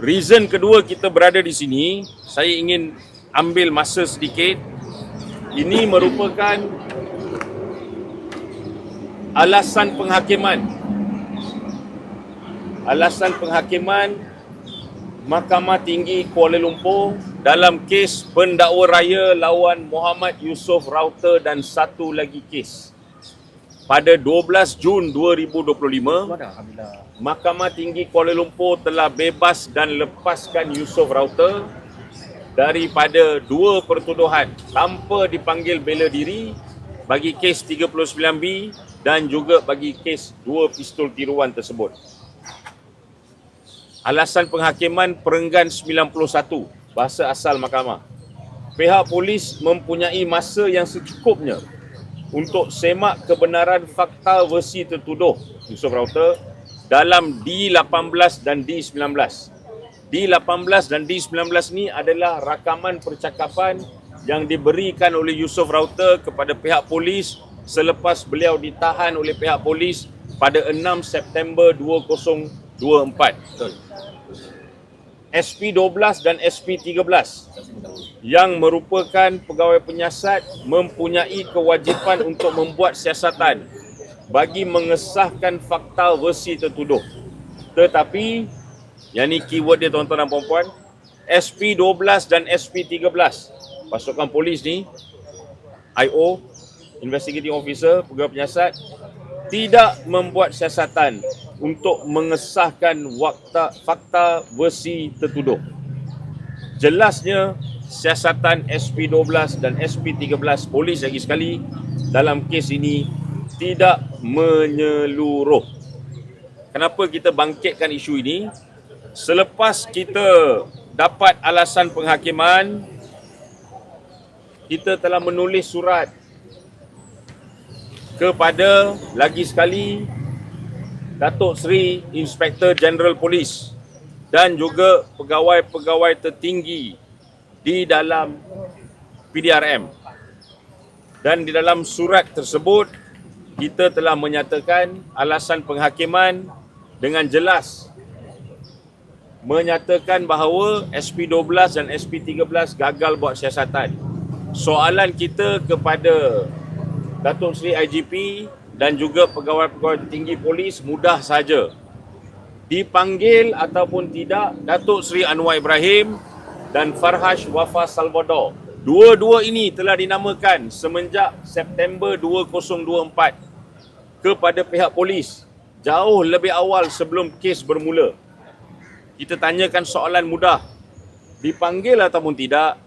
Reason kedua kita berada di sini, saya ingin ambil masa sedikit. Ini merupakan alasan penghakiman. Alasan penghakiman Mahkamah Tinggi Kuala Lumpur dalam kes pendakwa raya lawan Muhammad Yusof Rauter dan satu lagi kes. Pada 12 Jun 2025, Mahkamah Tinggi Kuala Lumpur telah bebas dan lepaskan Yusof Rauter daripada dua pertuduhan tanpa dipanggil bela diri bagi kes 39B dan juga bagi kes dua pistol tiruan tersebut. Alasan penghakiman perenggan 91 bahasa asal mahkamah. Pihak polis mempunyai masa yang secukupnya untuk semak kebenaran fakta versi tertuduh Yusof Rauter dalam D18 dan D19. D18 dan D19 ni adalah rakaman percakapan yang diberikan oleh Yusof Rauter kepada pihak polis selepas beliau ditahan oleh pihak polis pada 6 September 2024. Betul. SP12 dan SP13 yang merupakan pegawai penyiasat mempunyai kewajipan untuk membuat siasatan bagi mengesahkan fakta versi tertuduh. Tetapi yang ni keyword dia tuan-tuan dan puan-puan SP12 dan SP13 pasukan polis ni IO Investigating Officer pegawai penyiasat tidak membuat siasatan untuk mengesahkan fakta, fakta versi tertuduh. Jelasnya siasatan SP12 dan SP13 polis lagi sekali dalam kes ini tidak menyeluruh. Kenapa kita bangkitkan isu ini? Selepas kita dapat alasan penghakiman, kita telah menulis surat kepada lagi sekali Datuk Seri Inspektor General Polis dan juga pegawai-pegawai tertinggi di dalam PDRM. Dan di dalam surat tersebut kita telah menyatakan alasan penghakiman dengan jelas menyatakan bahawa SP12 dan SP13 gagal buat siasatan. Soalan kita kepada Datuk Seri IGP dan juga pegawai-pegawai tinggi polis mudah saja. Dipanggil ataupun tidak Datuk Seri Anwar Ibrahim dan Farhash Wafa Salvador. Dua-dua ini telah dinamakan semenjak September 2024 kepada pihak polis jauh lebih awal sebelum kes bermula. Kita tanyakan soalan mudah. Dipanggil ataupun tidak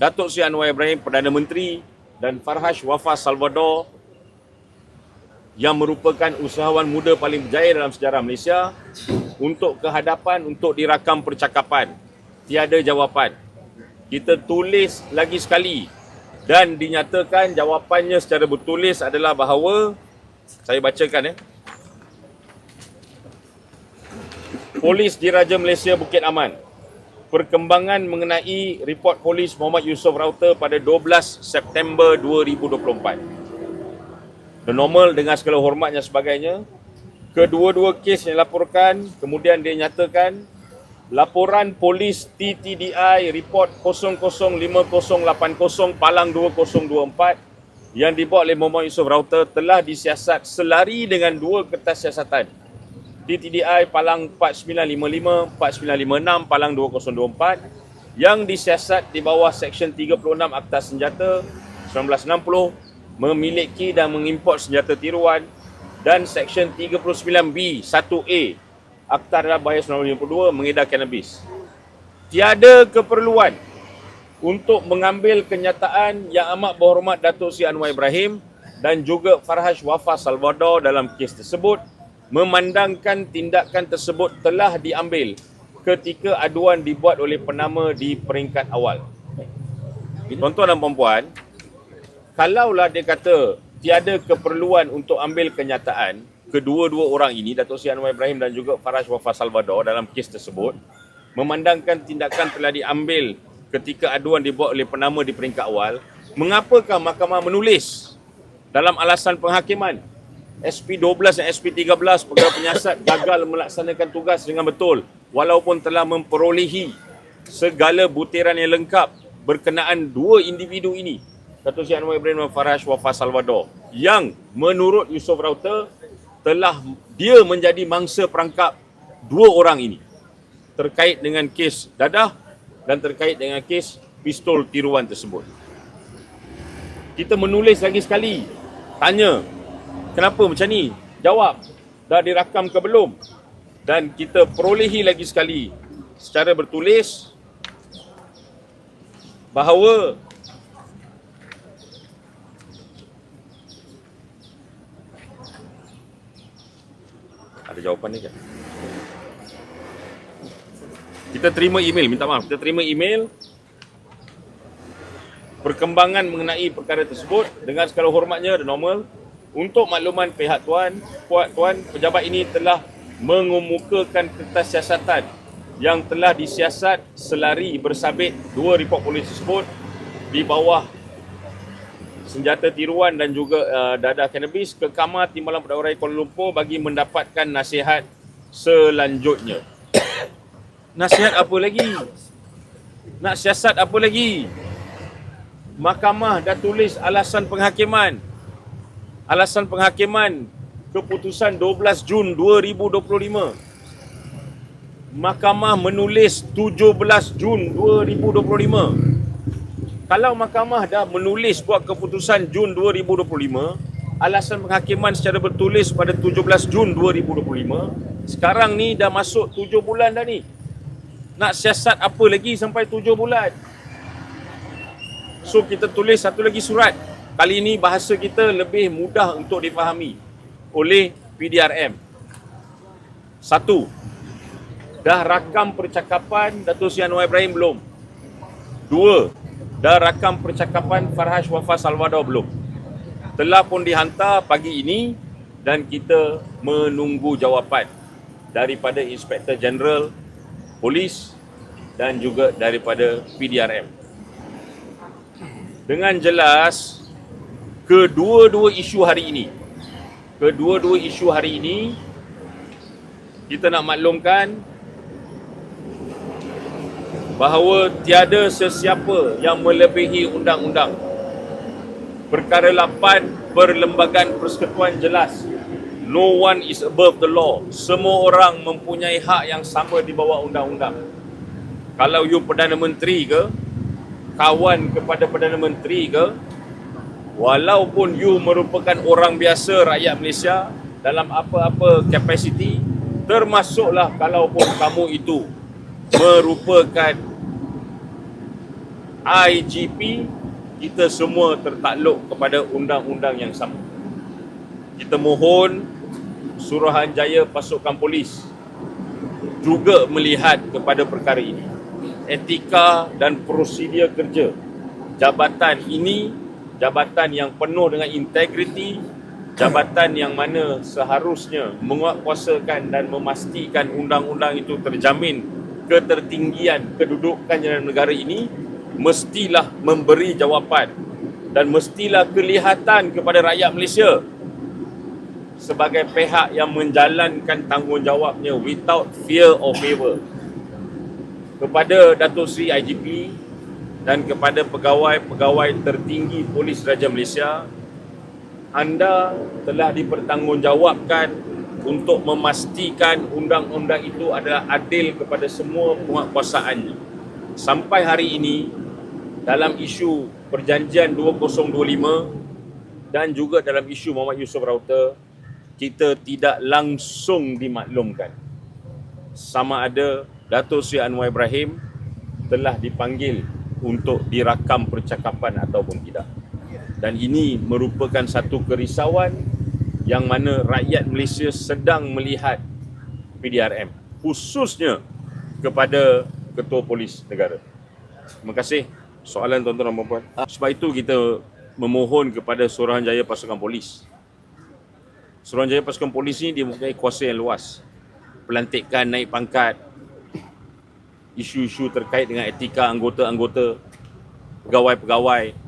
Datuk Seri Anwar Ibrahim Perdana Menteri dan Farhash Wafa Salvador yang merupakan usahawan muda paling berjaya dalam sejarah Malaysia untuk kehadapan untuk dirakam percakapan. Tiada jawapan. Kita tulis lagi sekali dan dinyatakan jawapannya secara bertulis adalah bahawa saya bacakan ya. Polis Diraja Malaysia Bukit Aman. Perkembangan mengenai report polis Muhammad Yusof Rauter pada 12 September 2024 the normal dengan segala hormatnya sebagainya. Kedua-dua kes yang dilaporkan, kemudian dia nyatakan laporan polis TTDI report 005080 Palang 2024 yang dibuat oleh Muhammad Yusof Rauter telah disiasat selari dengan dua kertas siasatan. TTDI Palang 4955, 4956 Palang 2024 yang disiasat di bawah Seksyen 36 Akta Senjata 1960 memiliki dan mengimport senjata tiruan dan Seksyen 39B 1A Akta Dalam Bahaya 1952 mengedar kanabis. Tiada keperluan untuk mengambil kenyataan yang amat berhormat Datuk Seri Anwar Ibrahim dan juga Farhash Wafa Salvador dalam kes tersebut memandangkan tindakan tersebut telah diambil ketika aduan dibuat oleh penama di peringkat awal. Tuan-tuan dan puan-puan, kalaulah dia kata tiada keperluan untuk ambil kenyataan kedua-dua orang ini Datuk Seri Anwar Ibrahim dan juga Faraj Wafa Salvador dalam kes tersebut memandangkan tindakan telah diambil ketika aduan dibuat oleh penama di peringkat awal mengapakah mahkamah menulis dalam alasan penghakiman? SP12 dan SP13 pegawai penyiasat gagal melaksanakan tugas dengan betul walaupun telah memperolehi segala butiran yang lengkap berkenaan dua individu ini. Dato' Sri Anwar Ibrahim dan Faraj Wafa Salvador yang menurut Yusof Rauter telah dia menjadi mangsa perangkap dua orang ini terkait dengan kes dadah dan terkait dengan kes pistol tiruan tersebut. Kita menulis lagi sekali, tanya kenapa macam ni? Jawab, dah dirakam ke belum? Dan kita perolehi lagi sekali secara bertulis bahawa ada jawapan ni kan? Kita terima email, minta maaf, kita terima email perkembangan mengenai perkara tersebut dengan segala hormatnya dan normal untuk makluman pihak tuan, puak tuan, pejabat ini telah mengemukakan kertas siasatan yang telah disiasat selari bersabit dua report polis tersebut di bawah senjata tiruan dan juga uh, dadah cannabis ke kamar Timbalan Perdana Kuala Lumpur bagi mendapatkan nasihat selanjutnya. nasihat apa lagi? Nak siasat apa lagi? mahkamah dah tulis alasan penghakiman. Alasan penghakiman keputusan 12 Jun 2025. Mahkamah menulis 17 Jun 2025. Kalau mahkamah dah menulis buat keputusan Jun 2025, alasan penghakiman secara bertulis pada 17 Jun 2025, sekarang ni dah masuk 7 bulan dah ni. Nak siasat apa lagi sampai 7 bulan? So kita tulis satu lagi surat. Kali ini bahasa kita lebih mudah untuk difahami oleh PDRM. Satu, dah rakam percakapan Datuk Seri Anwar Ibrahim belum? Dua, dah rakam percakapan Farhaj Wafa Salvador belum? Telah pun dihantar pagi ini dan kita menunggu jawapan daripada Inspektor Jeneral Polis dan juga daripada PDRM dengan jelas kedua-dua isu hari ini kedua-dua isu hari ini kita nak maklumkan bahawa tiada sesiapa yang melebihi undang-undang. Perkara 8 perlembagaan persekutuan jelas. No one is above the law. Semua orang mempunyai hak yang sama di bawah undang-undang. Kalau you Perdana Menteri ke kawan kepada Perdana Menteri ke walaupun you merupakan orang biasa rakyat Malaysia dalam apa-apa kapasiti termasuklah kalaupun kamu itu merupakan IGP kita semua tertakluk kepada undang-undang yang sama. Kita mohon Suruhanjaya Pasukan Polis juga melihat kepada perkara ini. Etika dan prosedur kerja. Jabatan ini jabatan yang penuh dengan integriti jabatan yang mana seharusnya menguatkuasakan dan memastikan undang-undang itu terjamin ketertinggian kedudukan dalam negara ini mestilah memberi jawapan dan mestilah kelihatan kepada rakyat Malaysia sebagai pihak yang menjalankan tanggungjawabnya without fear or favor kepada Datuk Seri IGP dan kepada pegawai-pegawai tertinggi Polis Raja Malaysia anda telah dipertanggungjawabkan untuk memastikan undang-undang itu adalah adil kepada semua penguatkuasaannya sampai hari ini dalam isu perjanjian 2025 dan juga dalam isu Muhammad Yusof Rauter kita tidak langsung dimaklumkan sama ada Dato' Sri Anwar Ibrahim telah dipanggil untuk dirakam percakapan ataupun tidak. Dan ini merupakan satu kerisauan yang mana rakyat Malaysia sedang melihat PDRM khususnya kepada Ketua Polis Negara. Terima kasih soalan tuan-tuan dan puan Sebab itu kita memohon kepada Suruhanjaya Pasukan Polis. Suruhanjaya Pasukan Polis ini dia mempunyai kuasa yang luas. Pelantikan naik pangkat, isu-isu terkait dengan etika anggota-anggota pegawai-pegawai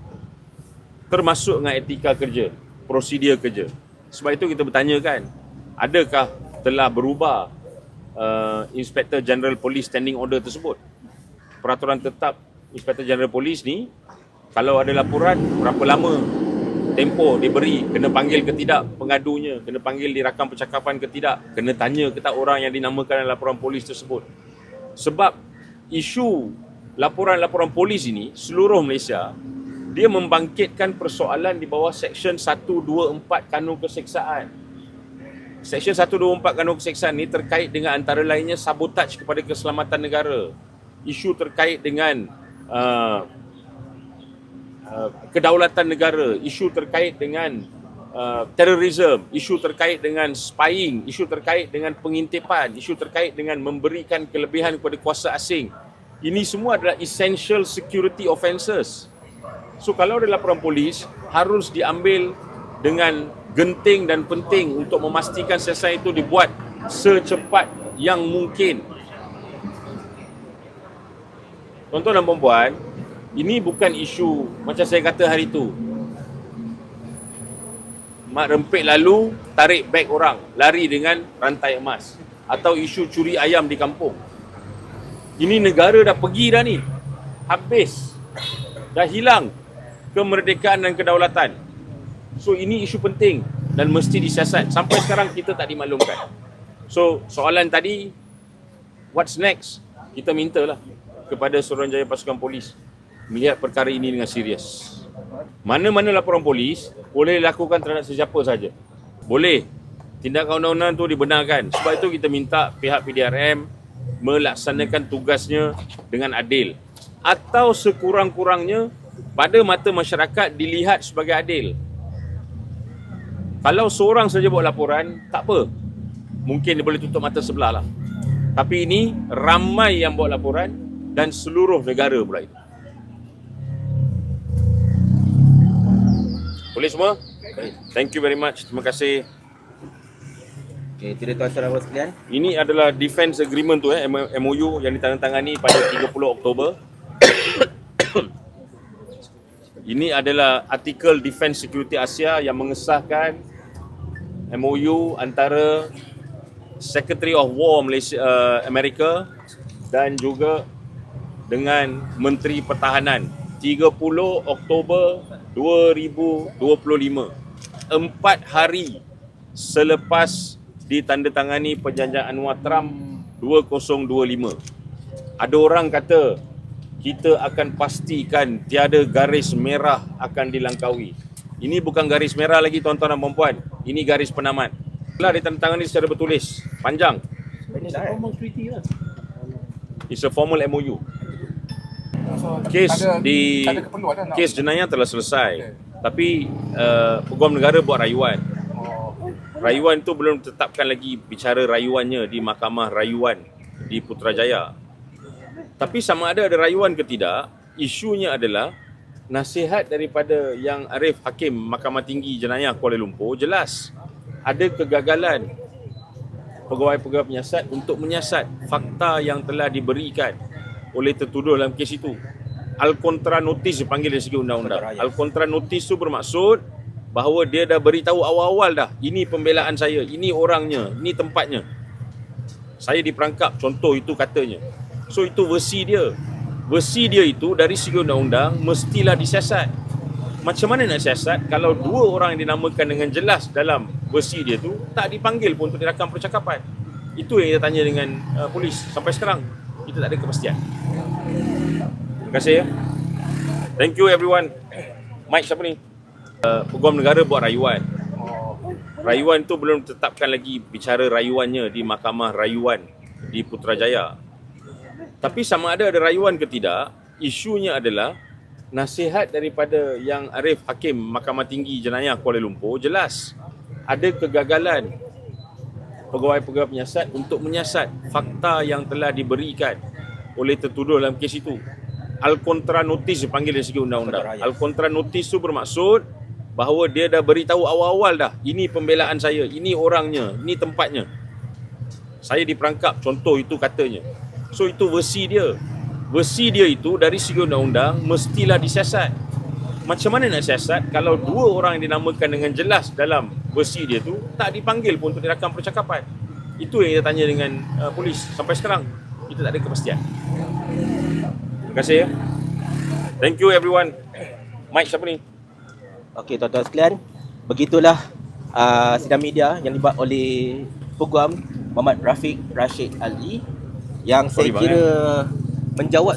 termasuk dengan etika kerja, prosedur kerja. Sebab itu kita bertanya kan, adakah telah berubah uh, Inspector General Police Standing Order tersebut. Peraturan tetap Inspector General Police ni kalau ada laporan berapa lama tempoh diberi kena panggil ke tidak pengadunya kena panggil di rakam percakapan ke tidak kena tanya ke tak orang yang dinamakan dalam laporan polis tersebut sebab isu laporan-laporan polis ini seluruh Malaysia dia membangkitkan persoalan di bawah Seksyen 124 Kanun Keseksaan. Seksyen 124 Kanun Keseksaan ini terkait dengan antara lainnya sabotaj kepada keselamatan negara. Isu terkait dengan uh, uh, kedaulatan negara, isu terkait dengan uh, terorisme, isu terkait dengan spying, isu terkait dengan pengintipan, isu terkait dengan memberikan kelebihan kepada kuasa asing. Ini semua adalah essential security offences. So kalau ada laporan polis harus diambil dengan genting dan penting untuk memastikan selesai itu dibuat secepat yang mungkin. Tuan-tuan dan puan ini bukan isu macam saya kata hari itu. Mak rempit lalu tarik beg orang, lari dengan rantai emas atau isu curi ayam di kampung. Ini negara dah pergi dah ni. Habis. Dah hilang kemerdekaan dan kedaulatan. So ini isu penting dan mesti disiasat. Sampai sekarang kita tak dimaklumkan. So soalan tadi, what's next? Kita mintalah kepada Suruhanjaya Pasukan Polis melihat perkara ini dengan serius. Mana-mana laporan polis boleh dilakukan terhadap sesiapa saja. Boleh. Tindakan undang-undang tu dibenarkan. Sebab itu kita minta pihak PDRM melaksanakan tugasnya dengan adil atau sekurang-kurangnya pada mata masyarakat dilihat sebagai adil. Kalau seorang saja buat laporan, tak apa. Mungkin dia boleh tutup mata sebelah lah. Tapi ini ramai yang buat laporan dan seluruh negara pula itu. Boleh semua? Thank you very much. Terima kasih. Okey, itu dia tuan saudara sekalian. Ini adalah defense agreement tu eh MOU yang ditandatangani pada 30 Oktober. Ini adalah artikel Defense Security Asia yang mengesahkan MOU antara Secretary of War Malaysia uh, Amerika dan juga dengan Menteri Pertahanan 30 Oktober 2025. Empat hari selepas ditandatangani perjanjian Anwar Trump 2025. Ada orang kata kita akan pastikan tiada garis merah akan dilangkaui. Ini bukan garis merah lagi tuan-tuan dan puan-puan. Ini garis penamat. Telah ditandatangani secara bertulis, panjang. Lah. It's a formal MOU. So, Kes ada, di ada lah kes jenayah telah selesai. Tapi uh, peguam negara buat rayuan. Oh, Rayuan tu belum tetapkan lagi bicara rayuannya di Mahkamah Rayuan di Putrajaya. Tapi sama ada ada rayuan ke tidak, isunya adalah nasihat daripada yang Arif Hakim Mahkamah Tinggi Jenayah Kuala Lumpur jelas ada kegagalan pegawai-pegawai penyiasat untuk menyiasat fakta yang telah diberikan oleh tertuduh dalam kes itu. Al-Contra Notice dipanggil dari segi undang-undang. Al-Contra Notice tu bermaksud bahawa dia dah beritahu awal-awal dah ini pembelaan saya, ini orangnya, ini tempatnya. Saya diperangkap, contoh itu katanya. So itu versi dia. Versi dia itu dari segi undang-undang mestilah disiasat. Macam mana nak siasat kalau dua orang yang dinamakan dengan jelas dalam versi dia tu tak dipanggil pun untuk dirakam percakapan. Itu yang kita tanya dengan uh, polis sampai sekarang. Kita tak ada kepastian. Terima kasih ya. Thank you everyone. Mike siapa ni? Uh, Peguam negara buat rayuan. Rayuan tu belum tetapkan lagi bicara rayuannya di Mahkamah Rayuan di Putrajaya. Tapi sama ada ada rayuan ke tidak, isunya adalah nasihat daripada yang Arif Hakim Mahkamah Tinggi Jenayah Kuala Lumpur jelas ada kegagalan pegawai-pegawai penyiasat untuk menyiasat fakta yang telah diberikan oleh tertuduh dalam kes itu. Al-Contra Notice dipanggil dari segi undang-undang. Al-Contra Notice tu bermaksud bahawa dia dah beritahu awal-awal dah ini pembelaan saya, ini orangnya, ini tempatnya. Saya diperangkap, contoh itu katanya. So itu versi dia. Versi dia itu dari segi undang-undang mestilah disiasat. Macam mana nak siasat kalau dua orang yang dinamakan dengan jelas dalam versi dia tu tak dipanggil pun untuk dirakam percakapan. Itu yang kita tanya dengan uh, polis. Sampai sekarang kita tak ada kepastian. Terima kasih ya. Thank you everyone. Mike siapa ni? Okey tuan-tuan sekalian, begitulah uh, sidang media yang dibuat oleh program Muhammad Rafiq Rashid Ali yang Sorry, saya bang, kira menjawab